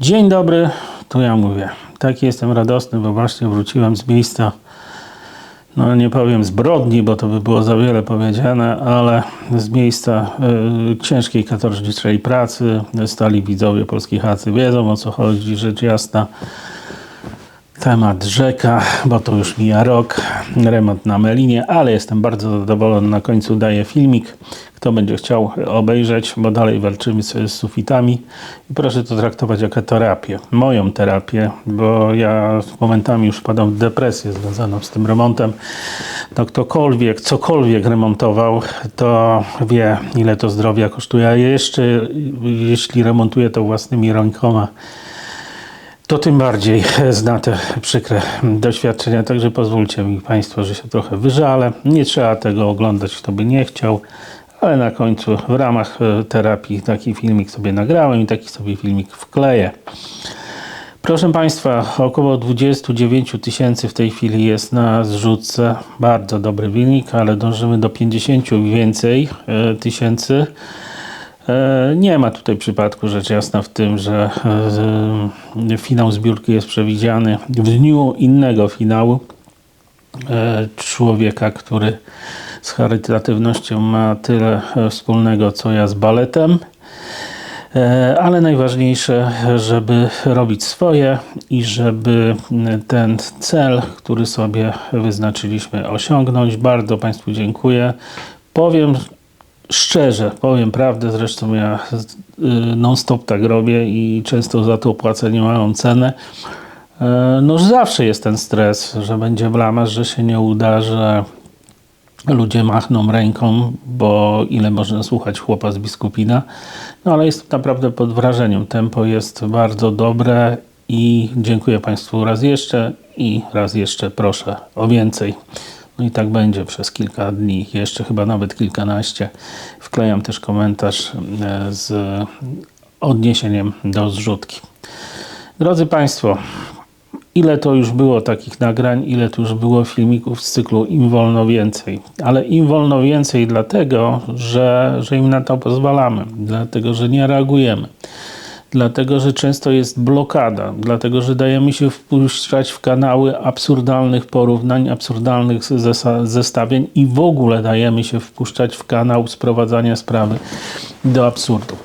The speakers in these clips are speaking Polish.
Dzień dobry, to ja mówię. Taki jestem radosny, bo właśnie wróciłem z miejsca, no nie powiem zbrodni, bo to by było za wiele powiedziane, ale z miejsca y, ciężkiej katorżniczej pracy. Stali widzowie Polskiej Chacy wiedzą o co chodzi, rzecz jasna. Temat rzeka, bo to już mija rok, remont na Melinie, ale jestem bardzo zadowolony. Na końcu daję filmik. Kto będzie chciał obejrzeć, bo dalej walczymy sobie z sufitami. I proszę to traktować jako terapię, moją terapię, bo ja momentami już wpadam w depresję związaną z tym remontem. No ktokolwiek, cokolwiek remontował, to wie ile to zdrowia kosztuje, a jeszcze jeśli remontuje to własnymi rękoma, to tym bardziej zna te przykre doświadczenia. Także pozwólcie mi Państwo, że się trochę wyżalę. Nie trzeba tego oglądać, kto by nie chciał, ale na końcu w ramach e, terapii taki filmik sobie nagrałem i taki sobie filmik wkleję. Proszę Państwa, około 29 tysięcy w tej chwili jest na zrzutce. Bardzo dobry wynik, ale dążymy do 50 i więcej e, tysięcy. E, Nie ma tutaj przypadku, rzecz jasna, w tym, że finał zbiórki jest przewidziany w dniu innego finału. Człowieka, który z charytatywnością ma tyle e, wspólnego, co ja z baletem. E, Ale najważniejsze, żeby robić swoje i żeby ten cel, który sobie wyznaczyliśmy, osiągnąć. Bardzo Państwu dziękuję. Powiem szczerze, powiem prawdę, zresztą ja non-stop tak robię i często za to płacę niemałą cenę. E, No, zawsze jest ten stres, że będzie blamaż, że się nie uda, że ludzie machną ręką, bo ile można słuchać chłopa z biskupina. No ale jest naprawdę pod wrażeniem. Tempo jest bardzo dobre i dziękuję Państwu raz jeszcze i raz jeszcze proszę o więcej. No i tak będzie przez kilka dni, jeszcze chyba nawet kilkanaście. Wklejam też komentarz e, z odniesieniem do zrzutki. Drodzy Państwo, ile to już było takich nagrań, ile to już było filmików z cyklu Im wolno więcej. Ale im wolno więcej dlatego, że, że im na to pozwalamy, dlatego, że nie reagujemy. Dlatego, że często jest blokada, dlatego, że dajemy się wpuszczać w kanały absurdalnych porównań, absurdalnych zestawień i w ogóle dajemy się wpuszczać w kanał sprowadzania sprawy do absurdu.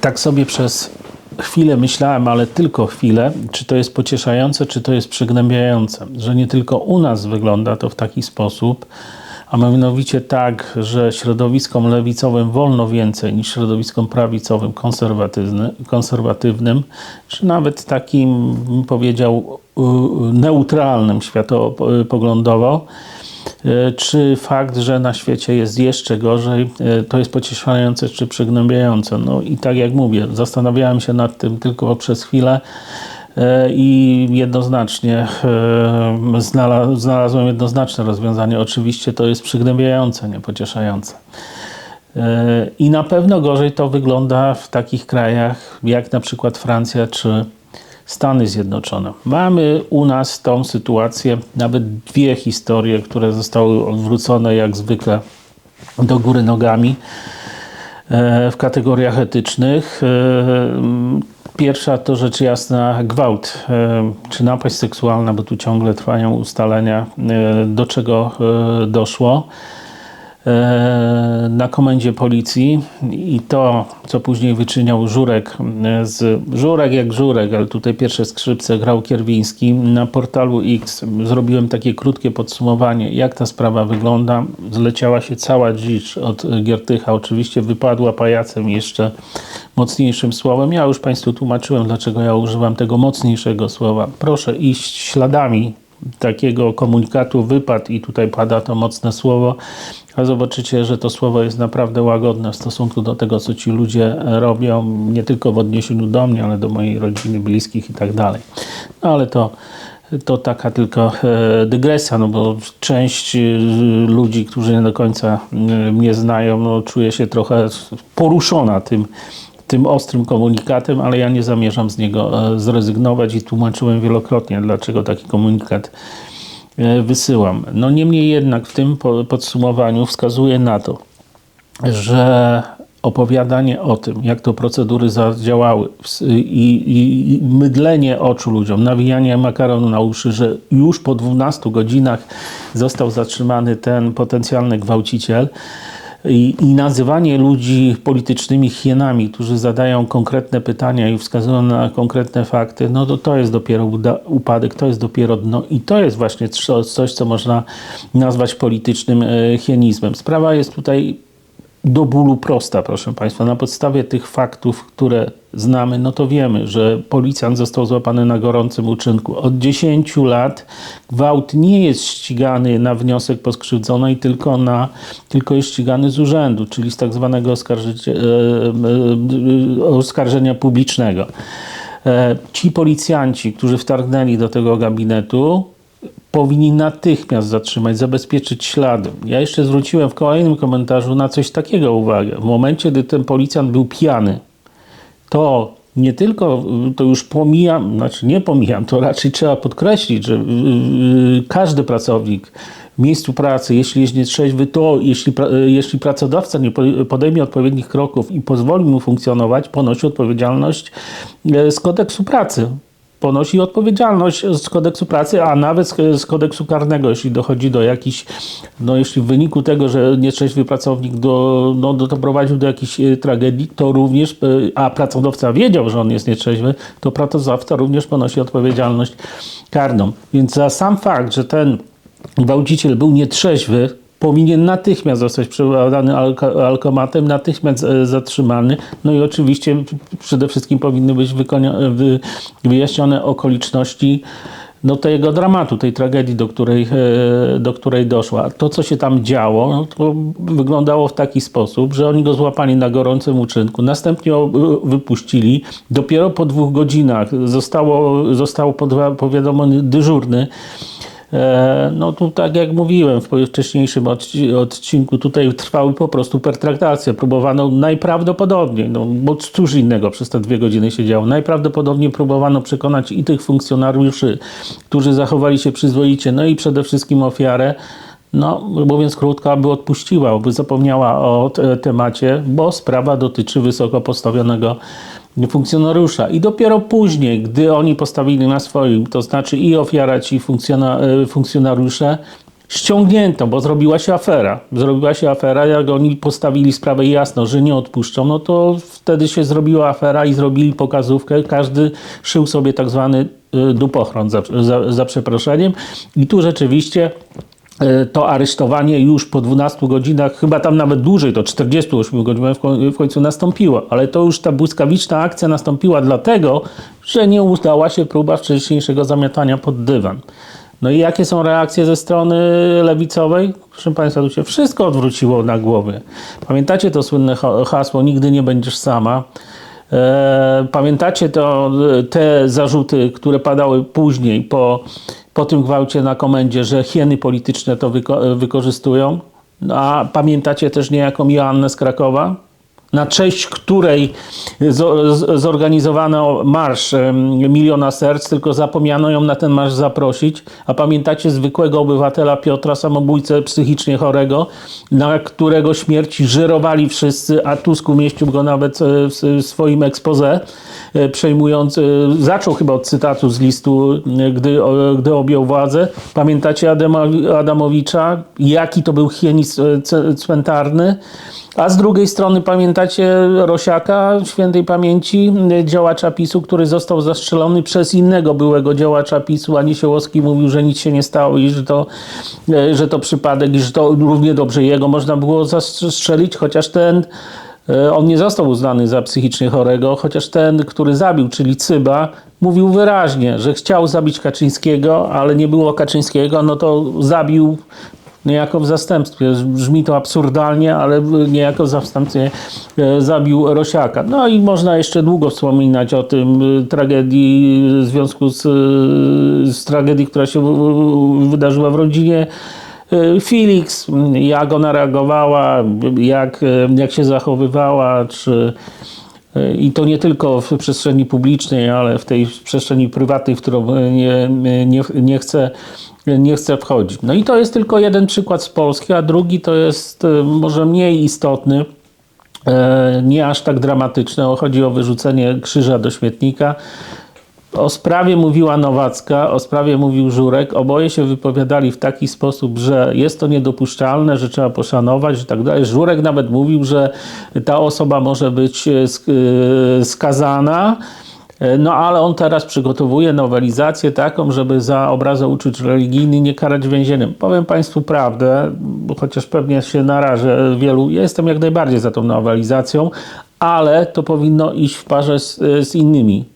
Tak sobie przez chwilę myślałem, ale tylko chwilę, czy to jest pocieszające, czy to jest przygnębiające, że nie tylko u nas wygląda to w taki sposób, a mianowicie tak, że środowiskom lewicowym wolno więcej niż środowiskom prawicowym, konserwatywny, konserwatywnym, czy nawet takim, powiedział, neutralnym światopoglądowo. E, Czy fakt, że na świecie jest jeszcze gorzej, e, to jest pocieszające czy przygnębiające? No i tak jak mówię, zastanawiałem się nad tym tylko przez chwilę e, i jednoznacznie znala- znalazłem jednoznaczne rozwiązanie. Oczywiście to jest przygnębiające, nie pocieszające. I na pewno gorzej to wygląda w takich krajach jak na przykład Francja czy Stany Zjednoczone. Mamy u nas tą sytuację, nawet dwie historie, które zostały odwrócone jak zwykle do góry nogami e, w kategoriach etycznych. E, Pierwsza to rzecz jasna gwałt, e, czy napaść seksualna, bo tu ciągle trwają ustalenia, do czego doszło na komendzie policji i to, co później wyczyniał Żurek e, z Żurek jak Żurek, ale tutaj pierwsze skrzypce grał Kierwiński. Na portalu X zrobiłem takie krótkie podsumowanie, jak ta sprawa wygląda. Zleciała się cała dzicz od Giertycha, oczywiście wypadła pajacem jeszcze mocniejszym słowem. Ja już Państwu tłumaczyłem, dlaczego ja używam tego mocniejszego słowa. Proszę iść śladami takiego komunikatu wypadł i tutaj pada to mocne słowo, a zobaczycie, że to słowo jest naprawdę łagodne w stosunku do tego, co ci ludzie robią, nie tylko w odniesieniu do mnie, ale do mojej rodziny, bliskich i tak dalej. No ale to, to taka tylko e, dygresja, no bo część e, ludzi, którzy nie do końca e, mnie znają, no, czuje się trochę poruszona tym, tym ostrym komunikatem, ale ja nie zamierzam z niego zrezygnować i tłumaczyłem wielokrotnie, dlaczego taki komunikat wysyłam. No niemniej jednak w tym po- podsumowaniu wskazuje na to, że opowiadanie o tym, jak to procedury zadziałały i, i mydlenie oczu ludziom, nawijanie makaronu na uszy, że już po 12 godzinach został zatrzymany ten potencjalny gwałciciel i, i nazywanie ludzi politycznymi hienami, którzy zadają konkretne pytania i wskazują na konkretne fakty, no to to jest dopiero upadek, to jest dopiero dno i to jest właśnie co- coś, co można nazwać politycznym e, hienizmem. Sprawa jest tutaj do bólu prosta, proszę Państwa. Na podstawie tych faktów, które znamy, no to wiemy, że policjant został złapany na gorącym uczynku. Od 10 lat gwałt nie jest ścigany na wniosek poskrzywdzonej, tylko, na, tylko jest ścigany z urzędu, czyli z tak zwanego e, e, e, oskarżenia publicznego. Ci policjanci, którzy wtargnęli do tego gabinetu, powinni natychmiast zatrzymać, zabezpieczyć ślady. Ja jeszcze zwróciłem w kolejnym komentarzu na coś takiego uwagę. W momencie, gdy ten policjant był pijany, to nie tylko, to już pomijam, znaczy nie pomijam, to raczej trzeba podkreślić, że y, y, każdy pracownik w miejscu pracy, jeśli jest nietrzeźwy, to jeśli, y, jeśli pracodawca nie po- podejmie odpowiednich kroków i pozwoli mu funkcjonować, ponosi odpowiedzialność z kodeksu pracy ponosi odpowiedzialność z kodeksu pracy, a nawet z, kodeksu karnego, jeśli dochodzi do jakichś, no jeśli w wyniku tego, że nietrzeźwy pracownik do, no, do, doprowadził do jakiejś e, tragedii, to również, e, a pracodawca wiedział, że on jest nietrzeźwy, to pracodawca również ponosi odpowiedzialność karną. Więc za sam fakt, że ten gwałciciel był nietrzeźwy, powinien natychmiast zostać przebadany alko- alkomatem, natychmiast e, zatrzymany. No i oczywiście przede wszystkim powinny być wyjaśnione okoliczności no, tego dramatu, tej tragedii, do której, e, do której doszła. To, co się tam działo, no, to wyglądało w taki sposób, że oni go złapali na gorącym uczynku, następnie wypuścili. Dopiero po dwóch godzinach zostało, został powiadomiony dyżurny, No tu tak jak mówiłem w wcześniejszym odci- odcinku, tutaj trwały po prostu pertraktacje. Próbowano najprawdopodobniej, no bo cóż innego przez te dwie godziny się działo, najprawdopodobniej próbowano przekonać i tych funkcjonariuszy, którzy zachowali się przyzwoicie, no i przede wszystkim ofiarę, no mówiąc krótko, aby odpuściła, aby zapomniała o te- temacie, bo sprawa dotyczy wysoko postawionego funkcjonariusza. I dopiero później, gdy oni postawili na swoim, to znaczy i ofiara, ci e, funkcjonariusze, ściągnięto, bo zrobiła się afera. Zrobiła się afera, jak oni postawili sprawę jasno, że nie odpuszczą, no to wtedy się zrobiła afera i zrobili pokazówkę. Każdy szył sobie tak zwany e, dupochron, za, za, za przeproszeniem. I tu rzeczywiście to aresztowanie już po 12 godzinach, chyba tam nawet dłużej, to 48 godzinach w koń- w końcu nastąpiło, ale to już ta błyskawiczna akcja nastąpiła dlatego, że nie udała się próba wcześniejszego zamiatania pod dywan. No i jakie są reakcje ze strony lewicowej? Proszę Państwa, tu się wszystko odwróciło na głowie. Pamiętacie to słynne ha- hasło nigdy nie będziesz sama? E, Pamiętacie to, te zarzuty, które padały później po, po tym gwałcie na komendzie, że hieny polityczne to wyko- wykorzystują? No, A pamiętacie też niejaką Joannę z Krakowa? Na cześć której zorganizowano marsz Miliona Serc, tylko zapomniano ją na ten marsz zaprosić. A pamiętacie zwykłego obywatela Piotra, samobójcę psychicznie chorego, na którego śmierci żyrowali wszyscy, a Tusk umieścił go nawet e, w swoim expose, e, przejmując, e, zaczął chyba od cytatu z listu, gdy, gdy objął władzę. Pamiętacie Adamowicza? Jaki to był hienis ce- cmentarny? A z drugiej strony pamiętacie Rosiaka świętej pamięci, y, działacza PiSu, który został zastrzelony przez innego byłego działacza PiSu, a Niesiołowski mówił, że nic się nie stało i że to, y, że to przypadek i że to równie dobrze jego można było zastrzelić, chociaż ten y, on nie został uznany za psychicznie chorego, chociaż ten, który zabił, czyli Cyba, mówił wyraźnie, że chciał zabić Kaczyńskiego, ale nie było Kaczyńskiego, no to zabił niejako w zastępstwie. Brzmi to absurdalnie, ale niejako w zastępstwie e, zabił Rosiaka. No i można jeszcze długo wspominać o tym e, tragedii w związku z, e, z tragedii, która się wydarzyła w rodzinie e, Felix, jak ona reagowała, jak, e, jak się zachowywała, czy i to nie tylko w przestrzeni publicznej, ale w tej przestrzeni prywatnej, w którą nie, nie, nie, chcę, nie chcę wchodzić. No i to jest tylko jeden przykład z Polski, a drugi to jest e, może mniej istotny. e, nie aż tak dramatyczne. Chodzi o wyrzucenie krzyża do śmietnika. O sprawie mówiła Nowacka, o sprawie mówił Żurek. Oboje się wypowiadali w taki sposób, że jest to niedopuszczalne, że trzeba poszanować, że tak dalej. Żurek nawet mówił, że ta osoba może być e, e, skazana. E, No ale on teraz przygotowuje nowelizację taką, żeby za obrazę uczuć religijnych nie karać więzieniem. Powiem Państwu prawdę, chociaż pewnie się narażę wielu, ja jestem jak najbardziej za tą nowelizacją, ale to powinno iść w parze z, z innymi.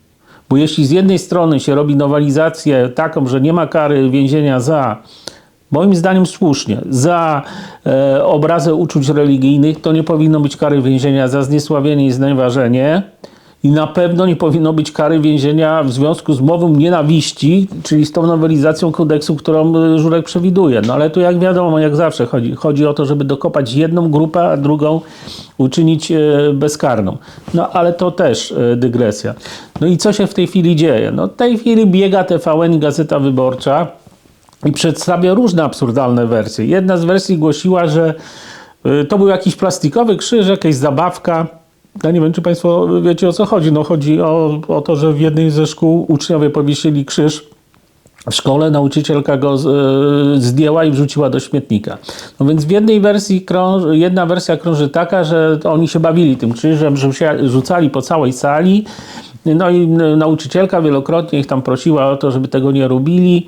Bo jeśli z jednej strony się robi nowelizację taką, że nie ma kary więzienia za, moim zdaniem słusznie, za e, obrazę uczuć religijnych, to nie powinno być kary więzienia za zniesławienie i znieważenie. I na pewno nie powinno być kary więzienia w związku z mową nienawiści, czyli z tą nowelizacją kodeksu, którą y, Żurek przewiduje. No ale tu jak wiadomo, jak zawsze chodzi, chodzi o to, żeby dokopać jedną grupę, a drugą uczynić e, bezkarną. No ale to też e, dygresja. No i co się w tej chwili dzieje? No w tej chwili biega TVN Gazeta Wyborcza i przedstawia różne absurdalne wersje. Jedna z wersji głosiła, że to był jakiś plastikowy krzyż, jakaś zabawka. Ja nie wiem, czy Państwo wiecie o co chodzi. No chodzi o, o to, że w jednej ze szkół uczniowie powiesili krzyż w szkole, nauczycielka go y, zdjęła i wrzuciła do śmietnika. No więc w jednej wersji, krąży, jedna wersja krąży taka, że oni się bawili tym krzyżem, rzucali po całej sali. No i nauczycielka wielokrotnie ich tam prosiła o to, żeby tego nie robili.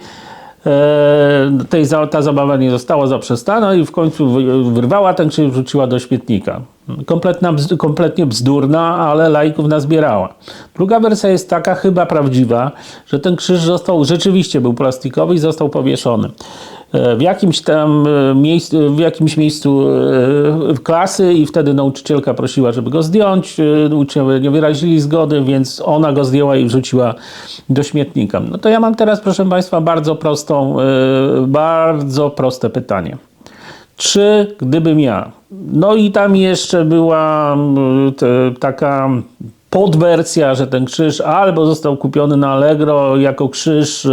E, tej, ta zabawa nie została zaprzestana i w końcu wy- wyrwała ten krzyż, wrzuciła do śmietnika. Kompletna, kompletnie bzdurna, ale lajków nazbierała. Druga wersja jest taka, chyba prawdziwa, że ten krzyż został, rzeczywiście był plastikowy i został powieszony. W jakimś tam e, miejscu, w jakimś miejscu e, klasy i wtedy nauczycielka prosiła, żeby go zdjąć. E, Uczniowie nie wyrazili zgody, więc ona go zdjęła i wrzuciła do śmietnika. No to ja mam teraz, proszę Państwa, bardzo prostą, bardzo proste pytanie. Czy gdybym ja, no i tam jeszcze była mm, taka podwersja, że ten krzyż albo został kupiony na Allegro jako krzyż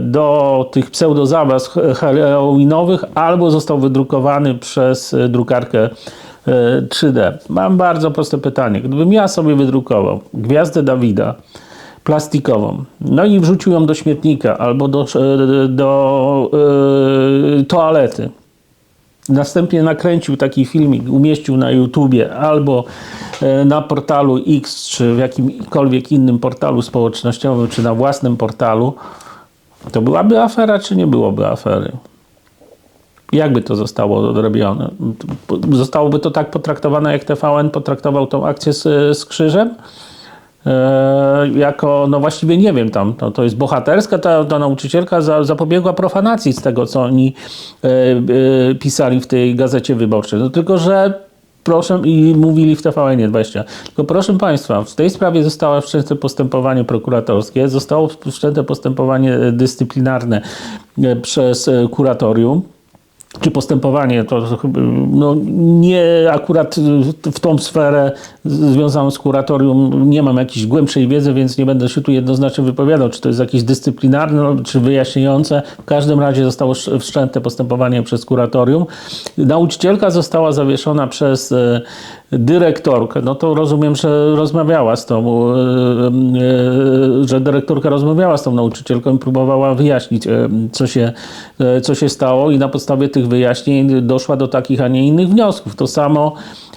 do tych pseudozabaw halloweenowych, albo został wydrukowany przez e, drukarkę e, 3D. Mam bardzo proste pytanie. Gdybym ja sobie wydrukował Gwiazdę Dawida, plastikową. No i wrzucił ją do śmietnika albo do, e, do e, toalety. Następnie nakręcił taki filmik, umieścił na YouTubie albo e, na portalu X, czy w jakimkolwiek innym portalu społecznościowym, czy na własnym portalu. To byłaby afera, czy nie byłoby afery? Jakby to zostało zrobione? Zostałoby to tak potraktowane, jak TVN potraktował tą akcję z, z krzyżem? E, jako, no właściwie nie wiem, tam to, to jest bohaterska, ta, ta nauczycielka za, zapobiegła profanacji z tego, co oni e, e, pisali w tej gazecie wyborczej. No tylko, że proszę, i mówili w TVN 20. Tylko proszę Państwa, w tej sprawie zostało wszczęte postępowanie prokuratorskie, zostało wszczęte postępowanie dyscyplinarne e, przez e, kuratorium czy postępowanie, to no, nie akurat w tą sferę związaną z kuratorium nie mam jakiejś głębszej wiedzy, więc nie będę się tu jednoznacznie wypowiadał, czy to jest jakieś dyscyplinarne, no, czy wyjaśniające. W każdym razie zostało sz- wszczęte postępowanie przez kuratorium. Nauczycielka została zawieszona przez e, dyrektorkę. No to rozumiem, że rozmawiała z tą, e, e, że dyrektorka rozmawiała z tą nauczycielką i próbowała wyjaśnić, co się, co się stało i na podstawie tych wyjaśnień doszła do takich, a nie innych wniosków. To samo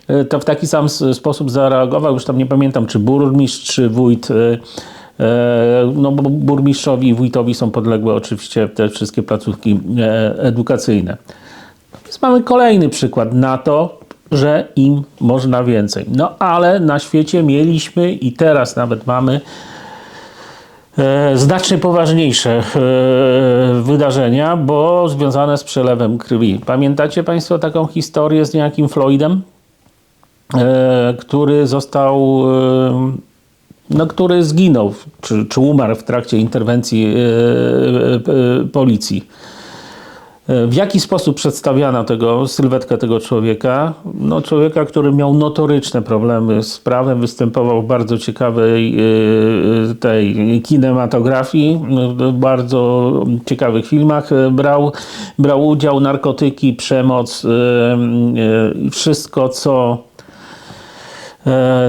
e, to w taki sam sposób zareagował, już tam nie pamiętam, czy burmistrz, czy wójt. e, e, No, bo burmistrzowi i wójtowi są podległe oczywiście te wszystkie placówki edukacyjne. Więc mamy kolejny przykład na to, że im można więcej. No ale na świecie mieliśmy i teraz nawet mamy znacznie poważniejsze e, wydarzenia, bo związane z przelewem krwi. Pamiętacie Państwo taką historię z niejakim Floydem, e, który został, e, no, który zginął, czy, czy umarł w trakcie interwencji e, e, e, policji. E, W jaki sposób przedstawiano tego, sylwetkę tego człowieka? No, człowieka, który miał notoryczne problemy z prawem, występował w bardzo ciekawej e, tej kinematografii, w bardzo ciekawych filmach, e, brał, brał udział, narkotyki, przemoc, e, e, wszystko, co e,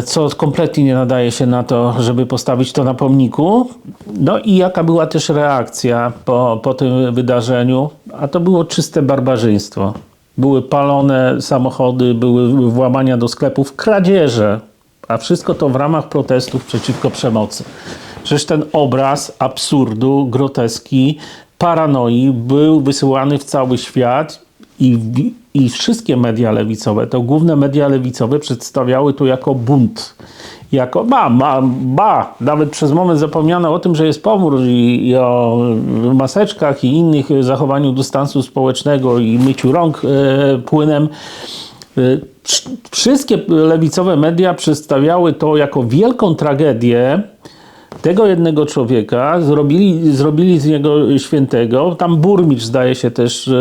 co kompletnie nie nadaje się na to, żeby postawić to na pomniku. No i jaka była też reakcja po, po tym wydarzeniu? A to było czyste barbarzyństwo. Były palone samochody, były włamania do sklepów, kradzieże, a wszystko to w ramach protestów przeciwko przemocy. Przecież ten obraz absurdu, groteski, paranoi był wysyłany w cały świat i, i wszystkie media lewicowe, to główne media lewicowe przedstawiały to jako bunt. Jako, ba, ba, ba, nawet przez moment zapomniano o tym, że jest pomór i, i o maseczkach i innych zachowaniu dystansu społecznego i myciu rąk e, płynem. E, wszystkie lewicowe media przedstawiały to jako wielką tragedię, tego jednego człowieka, zrobili, zrobili z niego świętego. Tam burmistrz, zdaje się, też e,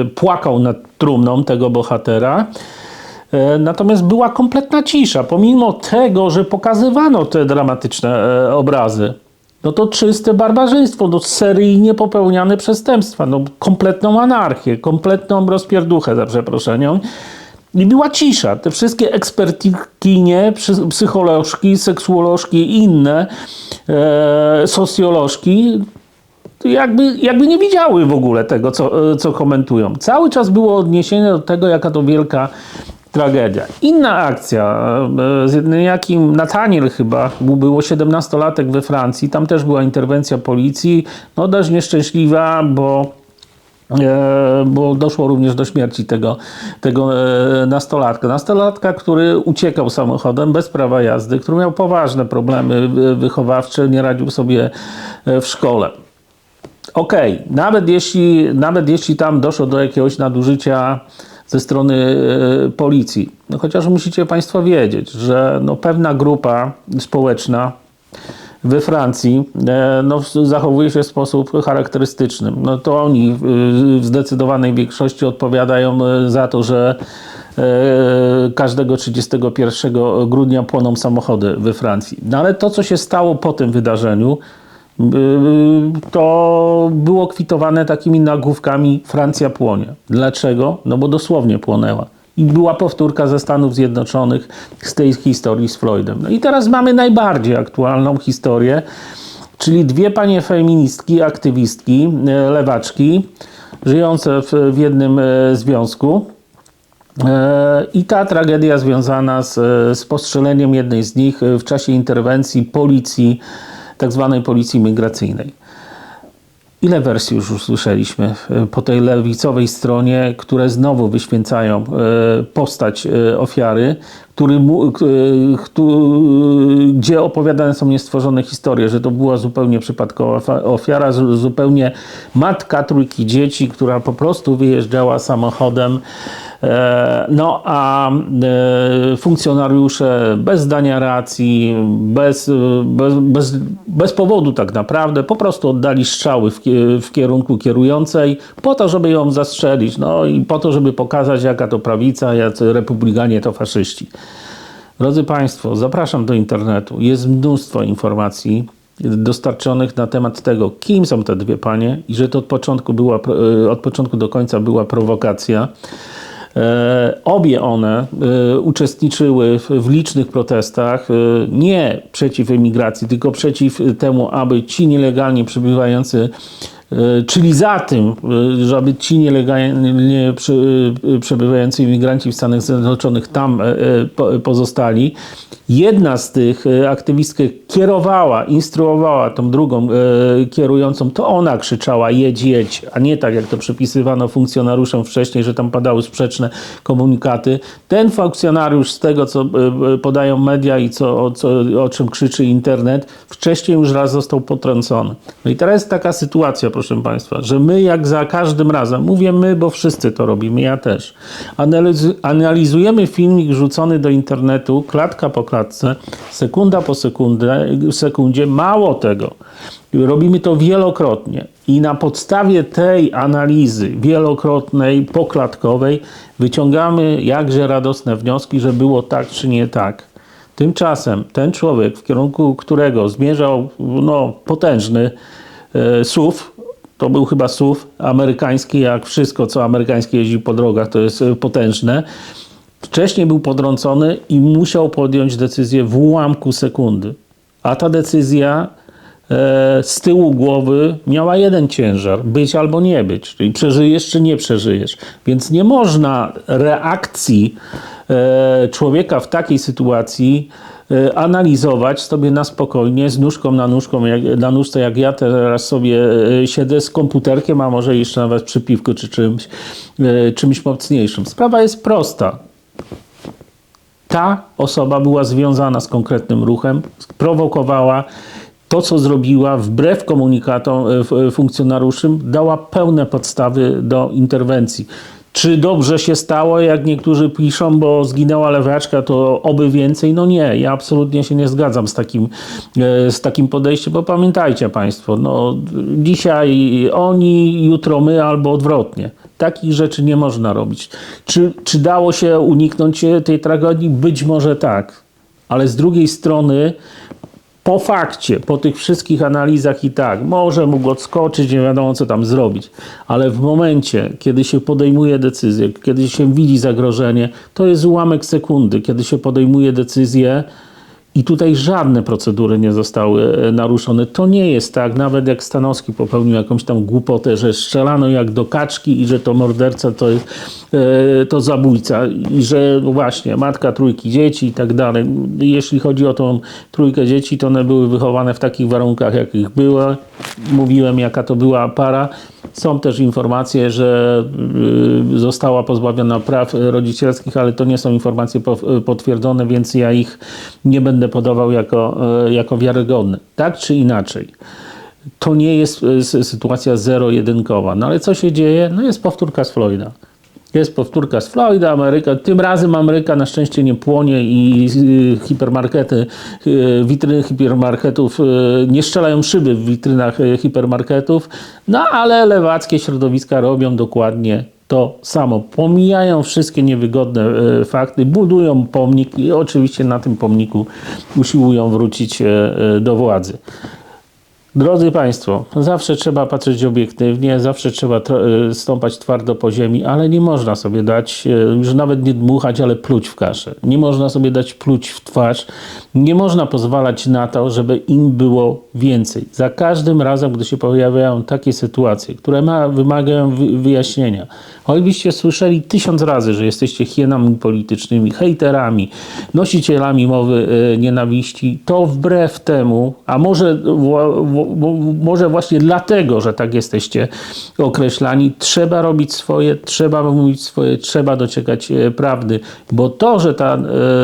e, płakał nad trumną tego bohatera. E, natomiast była kompletna cisza, pomimo tego, że pokazywano te dramatyczne obrazy. No to czyste barbarzyństwo, no seryjnie popełniane przestępstwa, no kompletną anarchię, kompletną rozpierduchę, za przeproszeniem. I była cisza. Te wszystkie ekspertkinie, psy- psycholożki, seksuolożki i inne e, socjolożki jakby, jakby nie widziały w ogóle tego, co, e, co komentują. Cały czas było odniesienie do tego, jaka to wielka tragedia. Inna akcja e, z jakim Nataniel chyba, był- było 17-latek we Francji, tam też była interwencja policji, no dość nieszczęśliwa, bo bo doszło również do śmierci tego, tego e, nastolatka. Nastolatka, który uciekał samochodem bez prawa jazdy, który miał poważne problemy e, wychowawcze, nie radził sobie e, w szkole. Okej, nawet, jeśli, nawet jeśli tam doszło do jakiegoś nadużycia ze strony e, policji, no chociaż musicie Państwo wiedzieć, że no pewna grupa społeczna we Francji e, no, zachowuje się w sposób charakterystyczny. No, to oni e, w zdecydowanej większości odpowiadają e, za to, że każdego 31 grudnia płoną samochody we Francji. No ale to, co się stało po tym wydarzeniu, to było kwitowane takimi nagłówkami Francja płonie. Dlaczego? No bo dosłownie płonęła. I była powtórka ze Stanów Zjednoczonych z tej historii z Floydem. No i teraz mamy najbardziej aktualną historię, czyli dwie panie feministki, aktywistki, e, lewaczki, żyjące w, w jednym e, związku. E, I ta tragedia związana z, z postrzeleniem jednej z nich w czasie interwencji policji, tak zwanej policji migracyjnej. Ile wersji już usłyszeliśmy e, po tej lewicowej stronie, które znowu wyświęcają e, postać e, ofiary, który, gdzie opowiadane są niestworzone historie, że to była zupełnie przypadkowa ofiara, zu- zupełnie matka trójki dzieci, która po prostu wyjeżdżała samochodem. E, No a e, funkcjonariusze bez zdania racji, bez, e, bez, bez, bez powodu tak naprawdę, po prostu oddali strzały w, w kierunku kierującej po to, żeby ją zastrzelić, no i po to, żeby pokazać jaka to prawica, jacy republikanie to faszyści. Drodzy Państwo, zapraszam do internetu. Jest mnóstwo informacji dostarczonych na temat tego, kim są te dwie panie i że to od początku, była, od początku do końca była prowokacja. E, Obie one e, uczestniczyły w, licznych protestach, e, nie przeciw emigracji, tylko przeciw temu, aby ci nielegalnie przebywający, czyli za tym, e, żeby ci nielegalnie e, przebywający imigranci w Stanach Zjednoczonych tam e, e, po- pozostali. Jedna z tych e, aktywistek kierowała, instruowała tą drugą e, kierującą, to ona krzyczała jedź, jedź, a nie tak jak to przypisywano funkcjonariuszom wcześniej, że tam padały sprzeczne komunikaty. Ten funkcjonariusz z tego, co e, e, podają media i co, o, co, o czym krzyczy internet, wcześniej już raz został potrącony. No i teraz jest taka sytuacja, proszę Państwa, że my jak za każdym razem, mówię my, bo wszyscy to robimy, ja też, analiz- analizujemy filmik rzucony do internetu, klatka po klatce, sekunda po sekundę, sekundzie, mało tego. Robimy to wielokrotnie i na podstawie tej analizy wielokrotnej, poklatkowej wyciągamy jakże radosne wnioski, że było tak czy nie tak. Tymczasem ten człowiek, w kierunku którego zmierzał no, potężny e, to był chyba SUV amerykański, jak wszystko co amerykańskie jeździ po drogach, to jest e, potężne. Wcześniej był podrącony i musiał podjąć decyzję w ułamku sekundy. A ta decyzja e, z tyłu głowy miała jeden ciężar: być albo nie być, czyli przeżyjesz czy nie przeżyjesz. Więc nie można reakcji e, człowieka w takiej sytuacji analizować sobie na spokojnie, z nóżką na, nóżką, jak, na nóżce, jak ja teraz sobie e, siedzę z komputerkiem, a może jeszcze nawet przy piwku czy czymś, e, czymś mocniejszym. Sprawa jest prosta ta osoba była związana z konkretnym ruchem, prowokowała to, co zrobiła, wbrew komunikatom e, f- e, funkcjonariuszym, dała pełne podstawy do interwencji. Czy dobrze się stało, jak niektórzy piszą, bo zginęła lewaczka, to oby więcej? No nie, ja absolutnie się nie zgadzam z takim, e, z takim podejściem, bo pamiętajcie Państwo, no, dzisiaj oni, jutro my, albo odwrotnie. Takich rzeczy nie można robić. Czy, czy dało się uniknąć tej tragedii? Być może tak, ale z drugiej strony po fakcie, po tych wszystkich analizach i tak, może mógł odskoczyć, nie wiadomo co tam zrobić, ale w momencie, kiedy się podejmuje decyzję, kiedy się widzi zagrożenie, to jest ułamek sekundy, kiedy się podejmuje decyzję i tutaj żadne procedury nie zostały e, naruszone. To nie jest tak, nawet jak Stanowski popełnił jakąś tam głupotę, że strzelano jak do kaczki i że to morderca to, e, to zabójca i że właśnie matka trójki dzieci i tak dalej. Jeśli chodzi o tą trójkę dzieci, to one były wychowane w takich warunkach, jakich były. Mówiłem, jaka to była para. Są też informacje, że y, została pozbawiona praw rodzicielskich, ale to nie są informacje po- potwierdzone, więc ja ich nie będę podawał jako, y, jako wiarygodne. Tak czy inaczej. To nie jest sy- sytuacja zero-jedynkowa. No ale co się dzieje? No jest powtórka z Floyda. Jest powtórka z Floyda, Ameryka. Tym razem Ameryka na szczęście nie płonie i y, hipermarkety, witryny hipermarketów nie strzelają szyby w witrynach hipermarketów. No ale lewackie środowiska robią dokładnie to samo. Pomijają wszystkie niewygodne y, fakty, budują pomnik i oczywiście na tym pomniku usiłują wrócić y, y, do władzy. Drodzy Państwo, zawsze trzeba patrzeć obiektywnie, zawsze trzeba tr- e, stąpać twardo po ziemi, ale nie można sobie dać, e, już nawet nie dmuchać, ale pluć w kaszę. Nie można sobie dać pluć w twarz. Nie można pozwalać na to, żeby im było więcej. Za każdym razem, gdy się pojawiają takie sytuacje, które ma, wymagają wy- wyjaśnienia, choćbyście słyszeli tysiąc razy, że jesteście hienami politycznymi, hejterami, nosicielami mowy e, nienawiści, to wbrew temu, a może, wo- może właśnie dlatego, że tak jesteście określani, trzeba robić swoje, trzeba mówić swoje, trzeba dociekać e, prawdy, bo to, że ta e,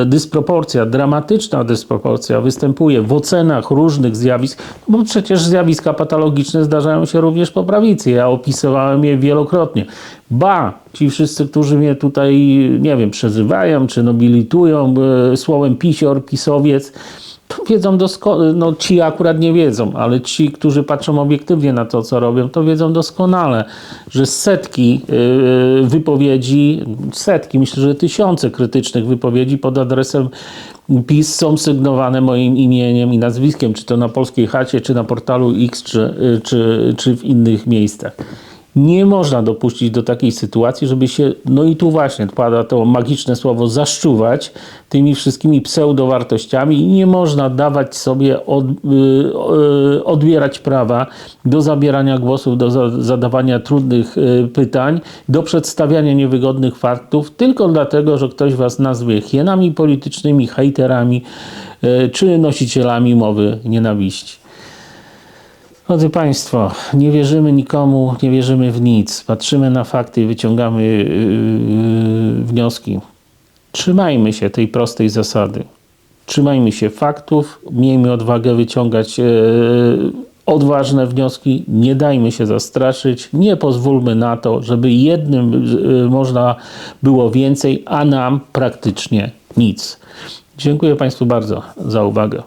dysproporcja, dramatyczna dysproporcja występuje w ocenach różnych zjawisk, bo przecież zjawiska patologiczne zdarzają się również po prawicy. Ja opisywałem je wielokrotnie. Ba, ci wszyscy, którzy mnie tutaj, nie wiem, przezywają czy nobilitują e, słowem pisior, pisowiec, to wiedzą doskonale, no ci akurat nie wiedzą, ale ci, którzy patrzą obiektywnie na to, co robią, to wiedzą doskonale, że setki yy, wypowiedzi, setki, myślę, że tysiące krytycznych wypowiedzi pod adresem PiS są sygnowane moim imieniem i nazwiskiem, czy to na Polskiej Chacie, czy na portalu X, czy, yy, czy, czy w innych miejscach. Nie można dopuścić do takiej sytuacji, żeby się, no i tu właśnie pada to magiczne słowo, zaszczuwać tymi wszystkimi pseudowartościami i nie można dawać sobie od, y, y, odbierać prawa do zabierania głosów, do za, zadawania trudnych y, pytań, do przedstawiania niewygodnych faktów, tylko dlatego, że ktoś was nazwie hienami politycznymi, hejterami czy nosicielami mowy nienawiści. Drodzy Państwo, nie wierzymy nikomu, nie wierzymy w nic. Patrzymy na fakty i wyciągamy yy, wnioski. Trzymajmy się tej prostej zasady. Trzymajmy się faktów, miejmy odwagę wyciągać yy, odważne wnioski, nie dajmy się zastraszyć, nie pozwólmy na to, żeby jednym yy, można było więcej, a nam praktycznie nic. Dziękuję Państwu bardzo za uwagę.